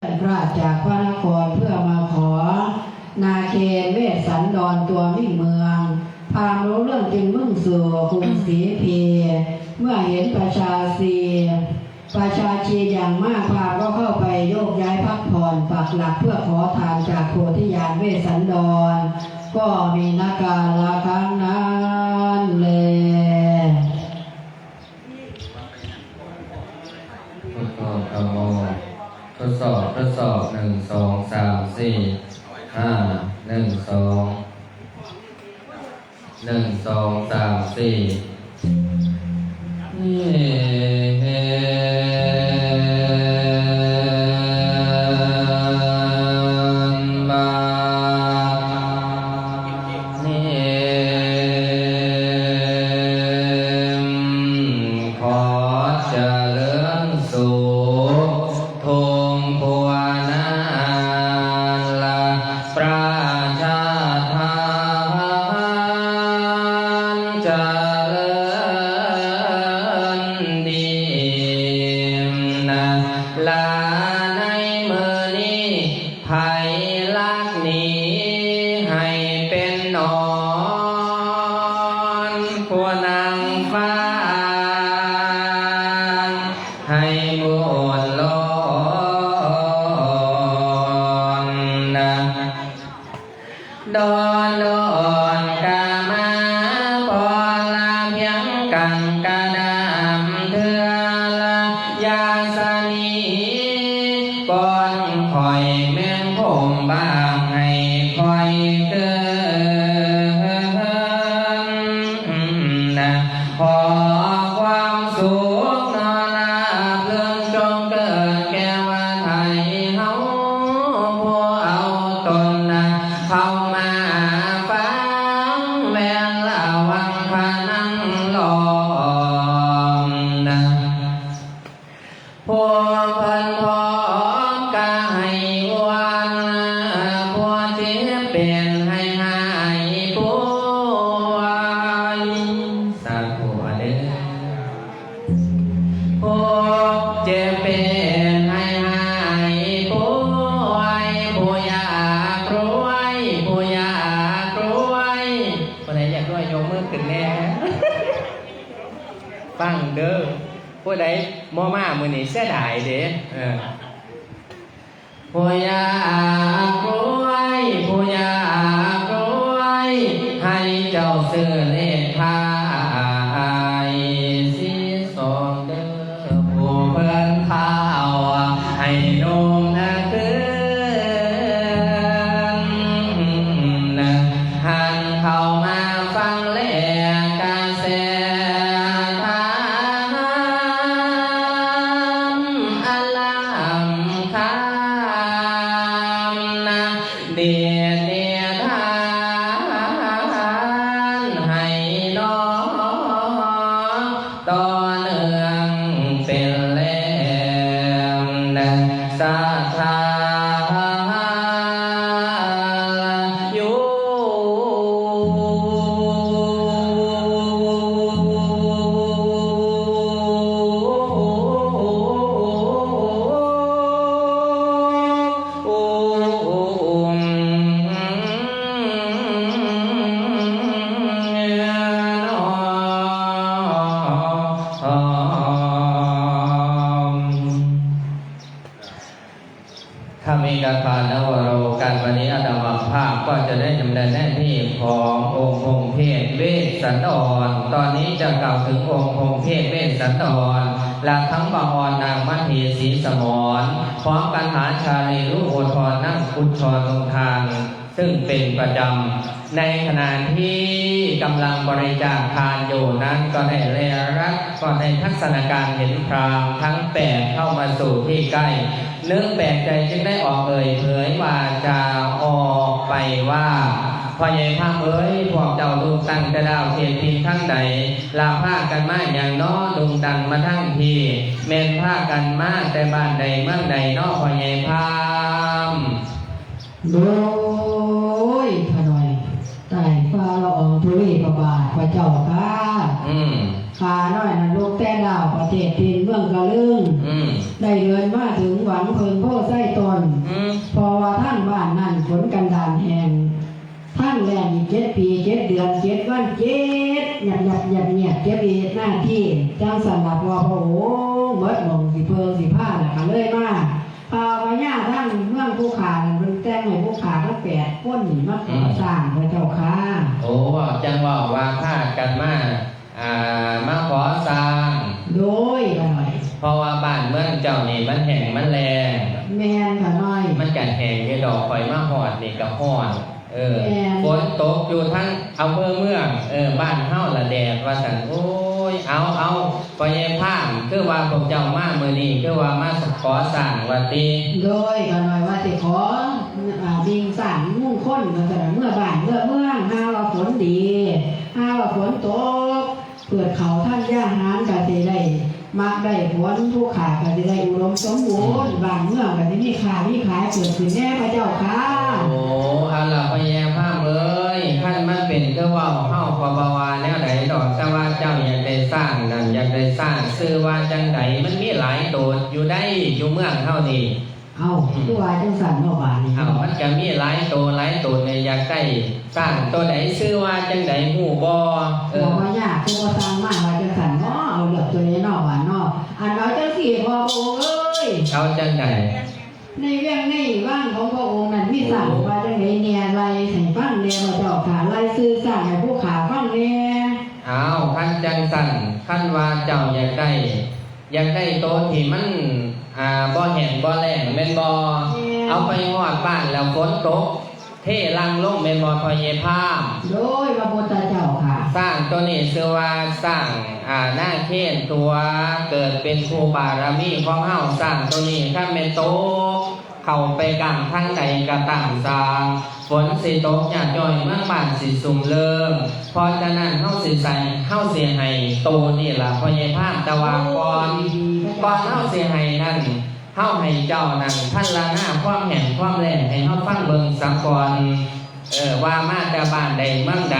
พระจากพระนครเพื่อมาขอ นาเคนเวสันดรตัวมิ่งเมือง พามรู้เรื่องจึงมุ่งสู่กรุงศรีพี เมื่อเห็นประชาซีประชาชีอย่างมากพามก็เข้าไปโยกย้ายพักผ่อนปักหลักเพื่อขอทานจากโพธิญาณเวสันดร ก็มีนาการละครั้งนั้นเลยทด ทดสอบทดสอบหนึ่งสองสามสี่ห้าหนึ่งสองหนึ่งสองสามสี่เมอมามือนี่เสียดายเด้เออผู้อยากรวยผู้อยา ภาพก็จะได้ดำเนินหน้าที่ขององค์พงเพศเวสสันดรตอนนี้จะกล่าวถึงองค์พงเพศเวสสันดรหลักทั้งบาอนนางมัททีศรีสมรพร้อมกันหาชาลีลูกโอทรนั่งคุดชรตรงทาง ซึ่งเป็นประจำในขณะที่กำลังบริจาคทานอยู่นั้นก็ได้เรรักก็ในทัศนการเห็นพรามทั้งแปดเข้ามาสู่ที่ใกล้ นื่องแปลกใจจึงได้ออกเอ่ยเผยว่าจะออกไปว่าพ่อใหญ่พามเอ้ยพวกเจ้าลูกตั้งแต่ดาวเทียนทีทั้งใดลาผ้ากันมาอย่างน้อดุงดันมาทั้งทีเมนผ้ากันมาแต่บ้านใดเมืองใดน้อพ่อใหญ่พามโดยขน่อยใต้ฟ้าละอองธุลีพระบาทพระเจ้าค่ะอืม ขาน้อยนะลูกแต่ดาวประเทศจีนเมืองกะลึงอืมได้เดินมาถึงหวังเพึงพ่อไส้ตอนนั้นฝนกันดานแห่งท่านแรงอีกเจ็ดปีเจ็ดเดือนเจ็ดวันเจ็ดหยับหยับหยับเงียบเจ็บอีกหน้าที่จังสันหลับว่าพระโอ้เบิดหมองสิเพิงสิผ้าแหละค่ะเลยมาพาพญาทั้งเมืองผู้ขานั่นเป็นแต่งให้ผู้ขาทั้งแปดคนนี่มาขอสร้างพระเจ้าค่ะโอ้จังว่าว่าพากันมา อ่ามาขอสร้าง โดยกันหน่อย เพราะว่าบ้านเมืองเจ้านี่มันแห้งมันแรงแมนค่ะหน่อยมันกันแห้งที่ดอกข่อยมาหอดนี่ก็หอดเออแม่นฝนตกอยู่ทั้งอำเภอเมืองเออบ้านเฮาละแดดว่าสันโอ้ยเอาเอาปยายพามคือว่าพวกเจ้ามามื้อนี้คือว่ามาขอสร้างวัดติโดยกันหน่อยว่าสิขออ่าดิ่งสร้างมุ่งค้นมาแต่เมื่อบ้านเมื่อเมืองห้าว่าฝนดีห้าว่าฝนตก เปิดเขาท่านย่าหารก็สิได้มักได้ผลผู้ขาก็สิได้อุดมสมบูรณ์บานเมื่องก็สิมีขามีขายเกิดขึ้นแน่พระเจ้าค่ะโอ้อาล่ะพยายามเอ้ยท่านมันเป็นคือว่าเฮาพอบาวาแนวใดดอกแต่ว่าเจ้าอยากได้สร้างนั่นอยากได้สร้างชื่อว่าจังใดมันมีหลายโตดอยู่ได้อยู่เมืองเฮานี่ เอาคือว่าจังสันเนาะบ้านนี้เอามันก็มีหลายโตหลายโตเนี่ยอยากได้สร้างตัวใดชื่อว่าจังใดฮู้บ่เอบอกอว่ายากคือว่าสร้างมาว่าจังสันเนาะเอาเหลือตัวนี้เนาะบ้านเนาะอันเอาจังสี่พอโอ้เอ้ยเอาจังใดในเรื่องในว่างของพระองค์นั้นมีสั่งว่าจังไดเนี่ยไรใส่ฟังเนี่ยมาเจ้าขาไรซื้อสั่งให้ผู้ขาฟังเนี่ยเอาคันจังสั่นคันว่าเจ้าอยากได้อยากได้โตที่มัน อ่าบ่แห้งบ่แล้งแม่นบ่เอาไปฮอดบ้านแล้วฝนตก เทลังลงแม่นบ่พอเยพามโดยพระพุทธเจ้าค่ะ สร้างตัวนี้ชื่อว่าสร้างอ่าหน้าเข่นตัวเกิดเป็นครูบารมีของเฮาสร้างตัวนี้ถ้าแม่นโตก เข้าไปกลางทางใดกระต่างสางฝนสีตกหยาดย่อยเมื่อบานสีสุ่มเริ่มพอจะนั้นเข้าสีใส่เฮาเสียให้โตนี่ล่ะพอใหญ่พามตะวางก่อนก่อนเข้าเสียให้นั่นเข้าให้เจ้านั่นท่านละหน้าความแห่งความแรงให้เฮาฟังเบิ่งสักก่อน เออว่ามาแต่บ้านใดเมืองใด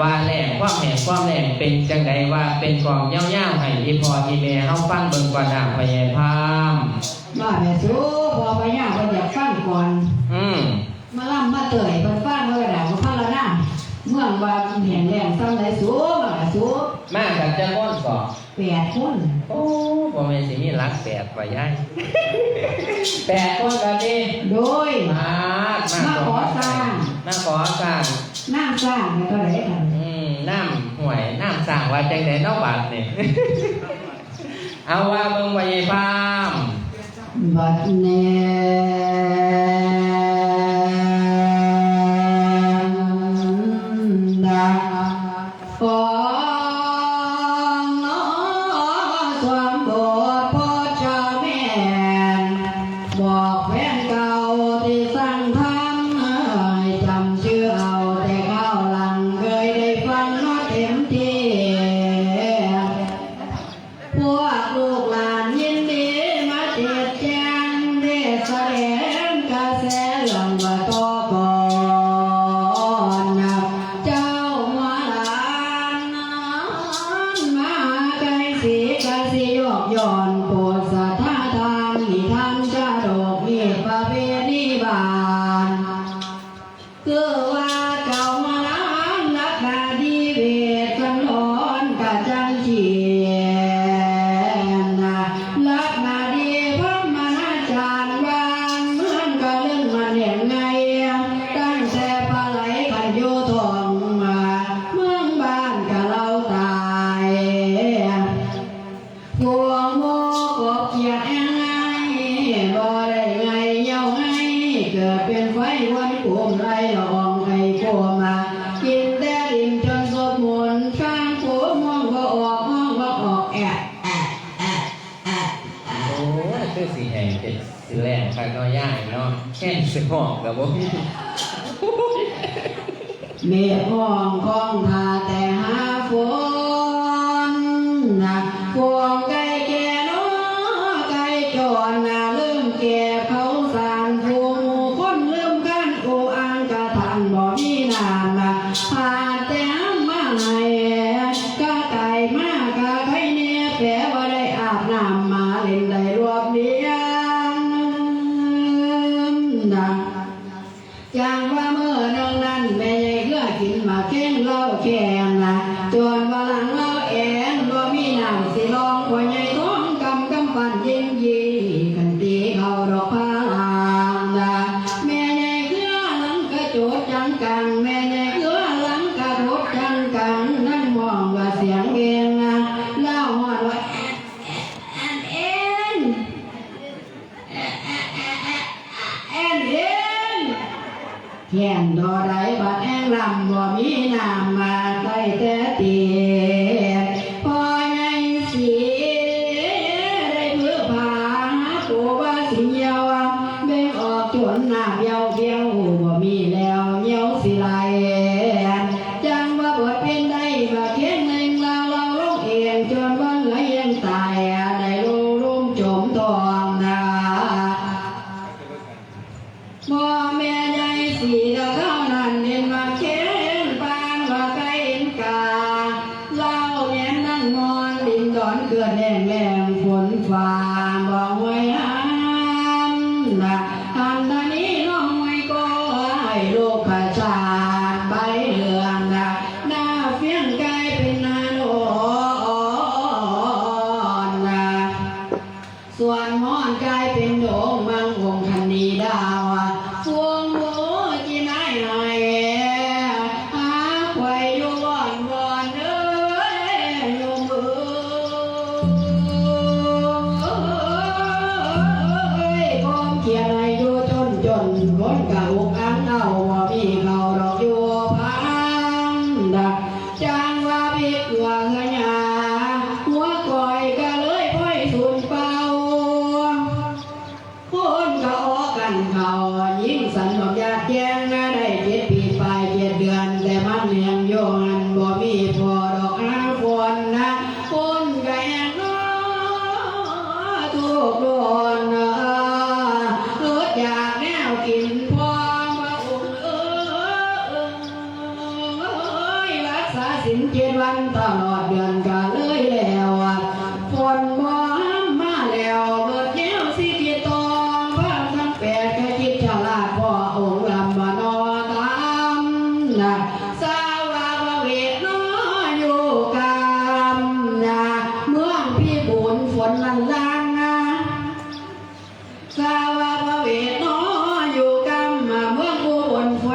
ว่าแรงความแห่งความแรงเป็นจังใดว่าเป็นกองยาวๆให้อีพ่ออีแม่เฮาฟังเบิ่งก่อนนะพ่อใหญ่พามว่าแม่สู้พอไปย่าเพิ่นอยากฟังก่อน อืมมาล่ำมาเตยเพิ่นฟังเมื่อกระดาษมาพาละน้ำเมืองว่าแห่งแรงซ้ำได้สู้มาก็สู้มากันจังม่อนก่อน แปดคนโอ้บ่แม่นสิมีหลักแปดว่ายายแปดคนก็ดีโดย มามามาขอสร้าง มาขอสร้างน้ำสร้างในก็ได้ค่ะอืมน้ำห่วยน้ำสร้างว่าจังได๋เนาะบาดนี่เอาว่าเบิ่งไว้ยายพามบัดเน สิแห่งเป็นสิแรงคักเนาะยายเนาะแค่สิห้องกับ่มีเมียห้องของทาแต่หาฝน đồng chuyện là tôi 要不舞 ส่วนมอนกลายเป็นโดงมังวงคันนีดาว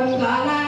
i'm glad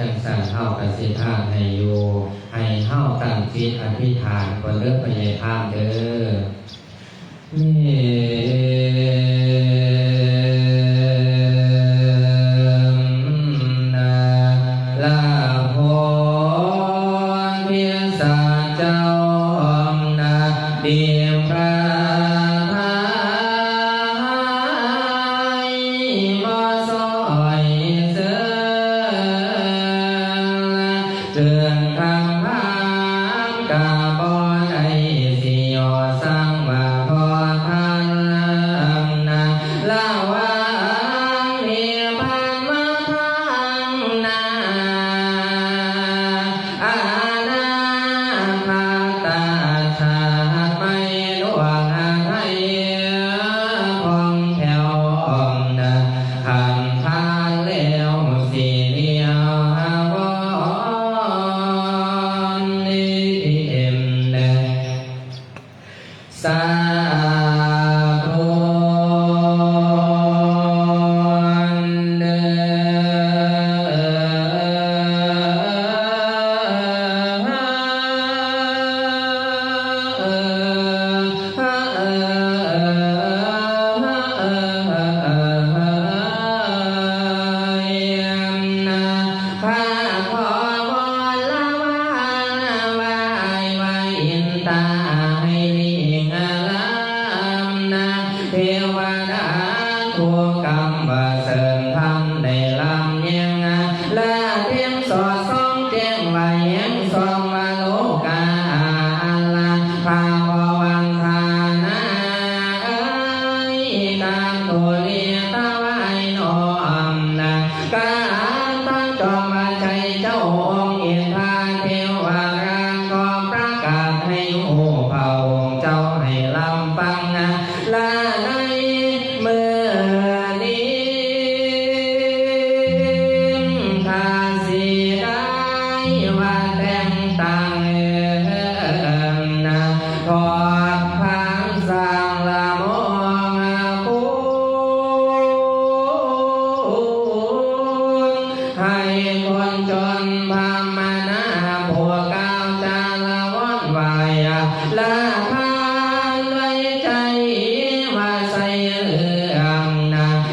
จังสันเฮากสิทาให้อยู่ให้เฮาตั้งจิตอธิธานคนเรื่องพยายามเด้อเม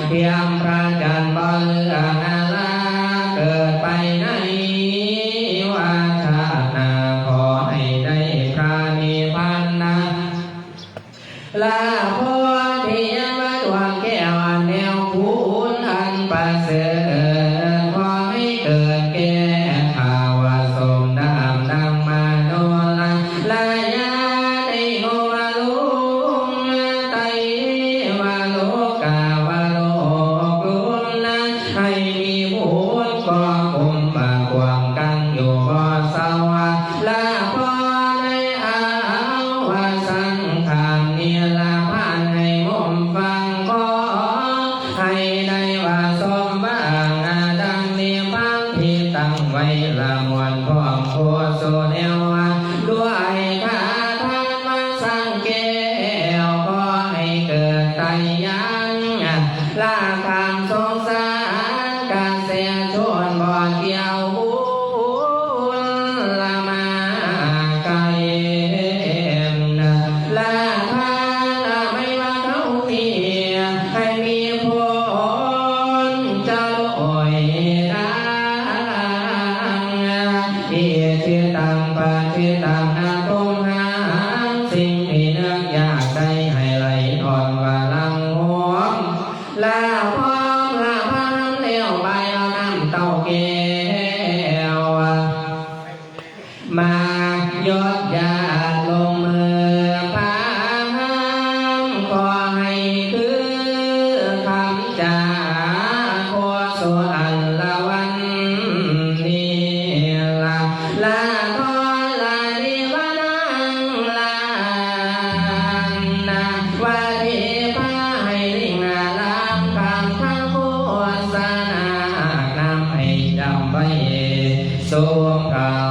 เทียมพระจันทร์บนง chế tăng ba chế tăng โสภา